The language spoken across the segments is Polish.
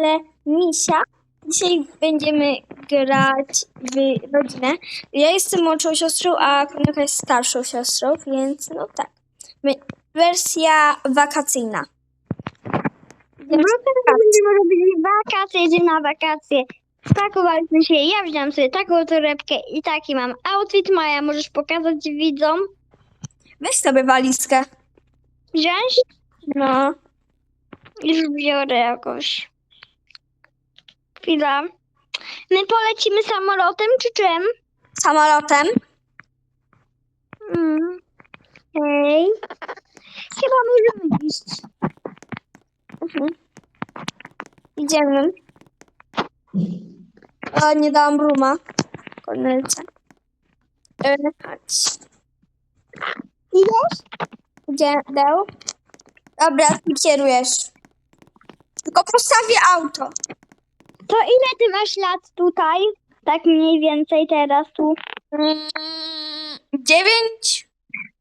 kanale Misia. Dzisiaj będziemy grać w rodzinę. Ja jestem młodszą siostrą, a Kornelka jest starszą siostrą, więc no tak. Wersja wakacyjna. No teraz będziemy robili wakacje, jedziemy na wakacje. Spakowaliśmy się, ja wziąłem sobie taką torebkę i taki mam outfit. Maja, możesz pokazać widzom? Weź sobie walizkę. Wziąć? No. Już biorę jakoś. Chwila. My polecimy samolotem czy czym? Samolotem. Mm. Hej. Chyba możemy iść. Mhm. Idziemy. O, nie dałam bruma. Kornelce. E, chodź. Idziesz? Gdzie dał? Dobra, ty kierujesz. Tylko postawię auto. To ile ty masz lat tutaj? Tak mniej więcej teraz tu. Mm, Dziewięć?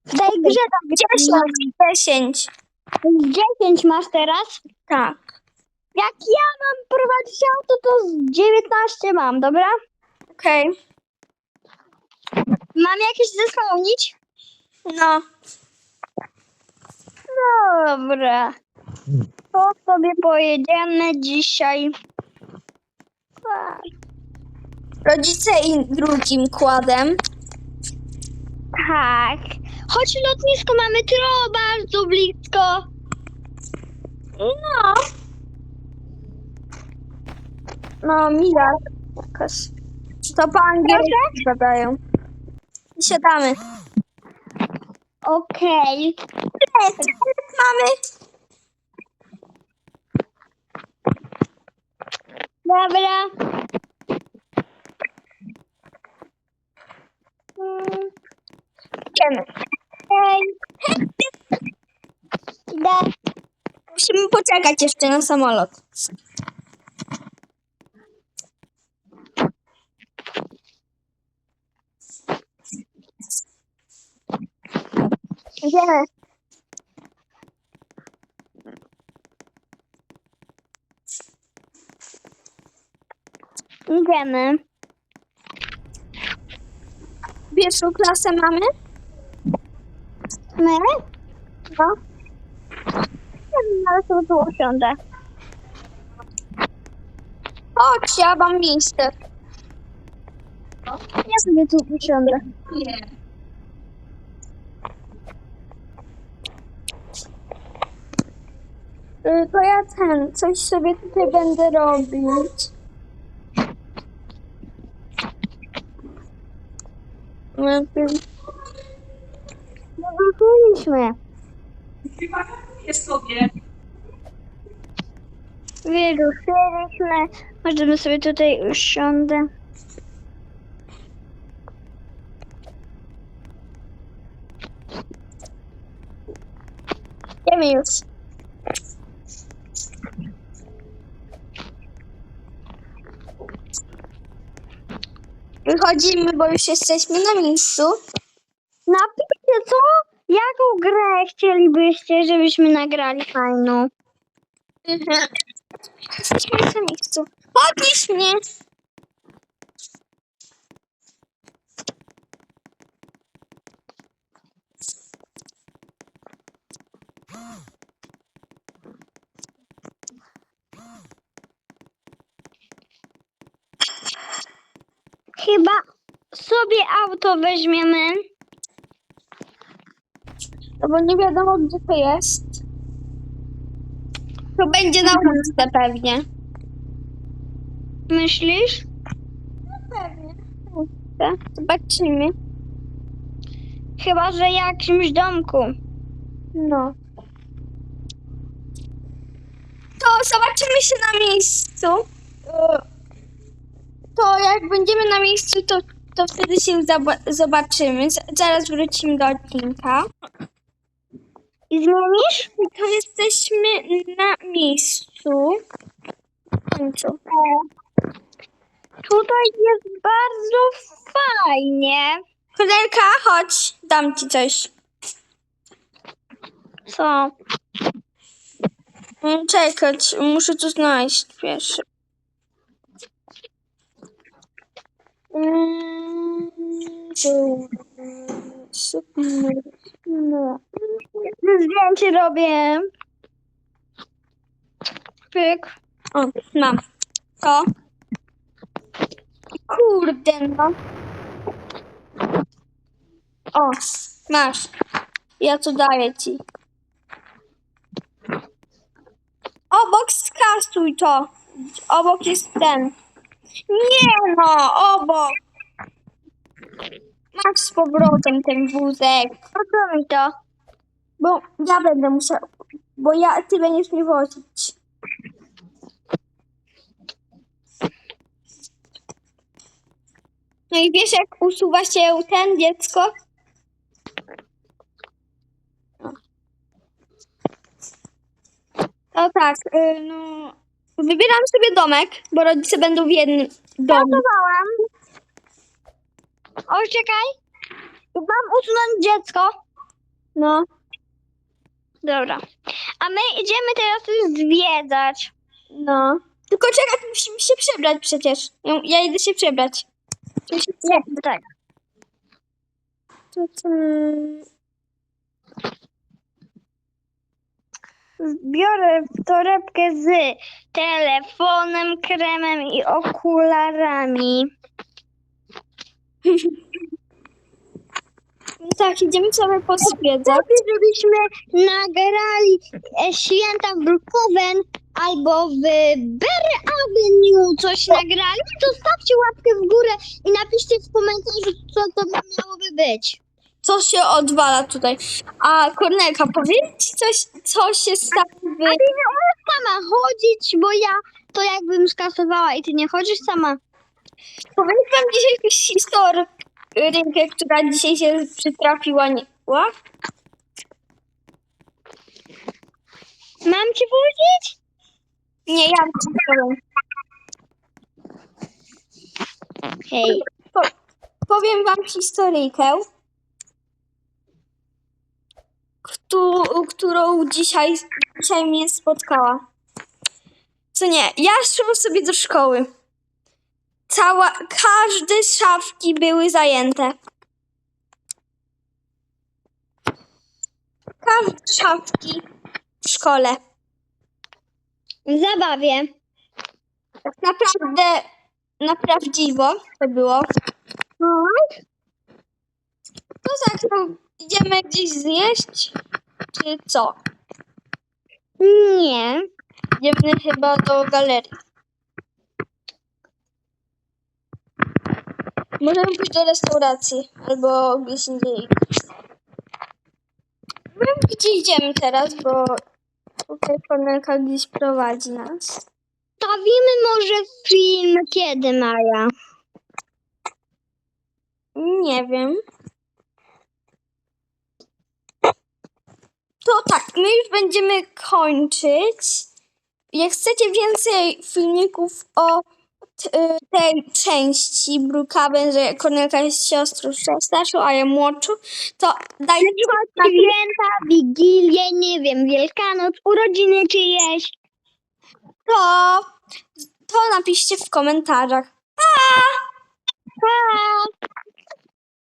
W tej grze tam Dziesięć. Dziesięć. Dziesięć masz teraz? Tak. Jak ja mam prowadzić auto, to z 19 mam, dobra? Okej. Mam jakieś zespełnić? No. Dobra. To sobie pojedziemy dzisiaj. Tak. Rodzice i drugim kładem. Tak. Choć lotnisko mamy tro bardzo blisko. No. No, mila. Jakaś. To po angielsku gadają. Siadamy. Okej. Bilet mamy. Dobra. Idziemy. Idę. Musimy poczekać jeszcze na samolot. Idziemy. Idziemy. Pierwszą klasę mamy? My? No. Ale sobie tu usiądę. Chodź, ja mam miejsce. Ja sobie tu usiądę. Y, To ja ten, coś sobie tutaj będę robić. Najpierw No wróciliśmy. jest sobie. Wyruszyliśmy. Możemy sobie tutaj usiądę. Idziemy już. Wychodzimy, bo już jesteśmy na miejscu. Napiszcie co? Jaką grę chcielibyście, żebyśmy nagrali fajną? Jesteśmy na miejscu. Podnieś mnie! Chyba sobie auto weźmiemy. No bo nie wiadomo, gdzie to jest. To będzie na ulicy pewnie. Myślisz? Pewnie. Zobaczymy. Chyba, że jakimś domku. No. To zobaczymy się na miejscu. To jak będziemy na miejscu, to, to wtedy się zobaczymy. Zaraz wrócimy do odcinka. I zmienisz? To jesteśmy na miejscu. W końcu. Tutaj jest bardzo fajnie. Koleżanka, chodź, dam ci coś. Co? Mm, Czekać, muszę to znaleźć pierwszy. Mm, tu, mm, No. Zdjęcie robię. Pyk. O, mam. To. Kurde, no. O, masz. Ja to daję ci. Obok skasuj to. Obok jest ten. Nie no, obok. Masz z powrotem ten wózek. Co mi to? Bo ja będę musiał. Bo ja, ty będziesz mnie wozić. No i wiesz, jak usuwa się ten dziecko? No. Tak, y, no. Wybieram sobie domek, bo rodzice będą w jednym domu. Gotowałam. O, czekaj. Mam usunąć dziecko. No. Dobra. A my idziemy teraz już zwiedzać. No. Tylko czekaj, musimy się przebrać przecież. Ja, ja idę się przebrać. Musimy się tak. To, to... Biorę torebkę z telefonem, kremem i okularami. No tak, idziemy sobie pozwiedzać. Lepiej, żebyśmy nagrali e, święta w Brookhaven albo w Berry Avenue coś nagrali, to stawcie łapkę w górę i napiszcie w komentarzu, co to miałoby być. Co się odwala tutaj? A Kornelka, powiedz ci coś, co się stało A ty nie umiesz sama chodzić, bo ja to jakbym skasowała i ty nie chodzisz sama. Powiem wam dzisiaj jakąś historyjkę, która dzisiaj się przytrafiła. Nie... Ła? Mam ci powiedzieć? Nie, ja ci powiem. Hej. Po, powiem wam historyjkę, któ, którą dzisiaj, dzisiaj mnie spotkała. Co nie, ja szłam sobie do szkoły. Cała, każde szafki były zajęte. Każde szafki w szkole. W zabawie. Tak naprawdę, na prawdziwo to było. No. No tak, no, idziemy gdzieś zjeść, czy co? Nie. Idziemy chyba do galerii. Możemy pójść do restauracji albo gdzieś indziej. Nie wiem, gdzie idziemy teraz, bo tutaj Kornelka gdzieś prowadzi nas. Stawimy może film kiedy, Maja? Nie wiem. To tak, my już będziemy kończyć. Jak chcecie więcej filmików o y, tej części Brookhaven, że Kornelka jest siostrą starszą, a ja młodszą, to dajcie Święta, Wigilię, nie wiem, Wielkanoc, urodziny czyjeś. to, to napiszcie w komentarzach. Pa!